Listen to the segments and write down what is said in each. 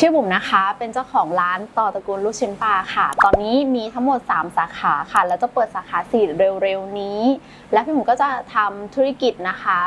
ชื่อบุ๋มนะคะ เป็นเจ้าของร้านต่อตระกูลลูกชิ้นปลาค่ะ ตอนนี้มีทั้งหมด 3 สาขาค่ะ แล้วจะเปิดสาขา4เร็วๆนี้ และพี่บุ๋มก็จะทำธุรกิจนะคะ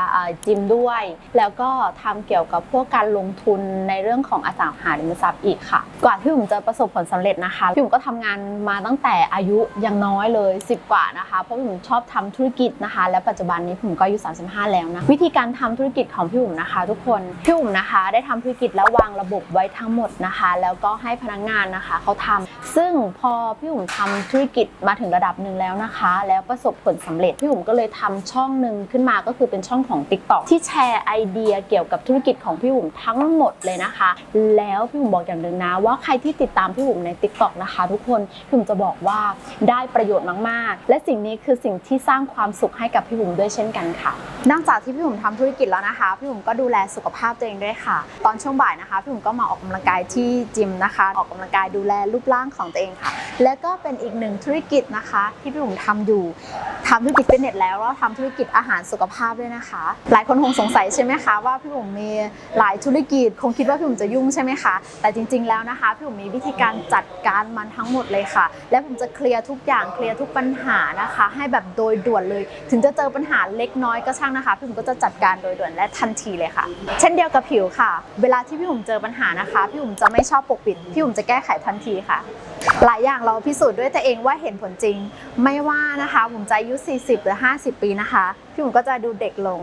จิมด้วย แล้วก็ทำเกี่ยวกับพวกการลงทุนในเรื่องของอสังหาริมทรัพย์อีกค่ะ กว่าที่บุ๋มจะประสบผลสำเร็จนะคะพี่บุ๋มก็ทำงานมาตั้งแต่อายุยังน้อยเลย 10 กว่านะคะ เพราะพี่บุ๋มชอบทำธุรกิจนะคะ และปัจจุบันนี้พี่บุ๋มก็อายุ 35 แล้วนะ วิธีการทำธุรกิจของพี่บุ๋มนะคะ ทุกคน พี่บุ๋มนะคะ ได้ทำธุรกิจแล้ววางระบบไว้ทั้งหมดนะคะ แล้วก็ให้พนักงานนะคะเขาทำซึ่งพอพี่บุ๋มทำธุรกิจมาถึงระดับหนึ่งแล้วนะคะ แล้วประสบผลสำเร็จพี่บุ๋มก็เลยทำช่องหนึ่งขึ้นมาก็คือเป็นช่องของ TikTok ที่แชร์ไอเดียเกี่ยวกับธุรกิจของพี่บุ๋มทั้งหมดเลยนะคะ แล้วพี่บุ๋มบอกอย่างหนึ่งนะว่าใครที่ติดตามพี่บุ๋มใน TikTok นะคะ ทุกคนพี่บุ๋มจะบอกว่าได้ประโยชน์มาก ๆ และสิ่งนี้คือสิ่งที่สร้างความสุขให้กับพี่บุ๋มด้วยเช่นกันค่ะ นอกจากที่พี่บุ๋มทำธุรกิจแล้วนะคะ พี่บุ๋มก็ดูแลสุขภาพตัวเองด้วยค่ะ ตอนช่วงบ่ายนะคะพี่บุ๋มก็มาออกกำลังกายที่จิมนะคะ ออกกำลังกายดูแลรูปร่างของตัวเองค่ะ และก็เป็นอีกหนึ่งธุรกิจนะคะ ที่พี่บุ๋มทำอยู่ทำธุรกิจฟิตเนสแล้วแล้วทำธุรกิจอาหารสุขภาพด้วยนะคะ หลายคนคงสงสัยใช่ไหมคะว่าพี่บุ๋มมีหลายธุรกิจคงคิดว่าพี่บุ๋มจะยุ่งใช่ไหมคะแต่จริง ๆแล้วนะคะพี่บุ๋มมีวิธีการจัดการมันทั้งหมดเลยค่ะ และผมจะเคลียร์ทุกอย่างเคลียร์ทุกปัญหานะคะ ให้แบบโดยด่วนเลย ถึงจะเจอปัญหาเล็กน้อยก็ช่างนะคะพี่บุ๋มก็จะจัดการโดยด่วนและทันทีเลยค่ะ เช่นเดียวกับผิวค่ะ เวลาที่พี่บุ๋มเจอปัญหานะคะพี่บุ๋มจะไม่ชอบปกปิดพี่บุ๋มจะแก้ไขทันทีค่ะ หลายอย่างเราพิสูจน์ด้วยตัวเองว่าเห็นผลจริง ไม่ว่านะคะบุ๋มจะอายุ 40 หรือ 50 ปีนะคะ พี่บุ๋มก็จะดูเด็กลง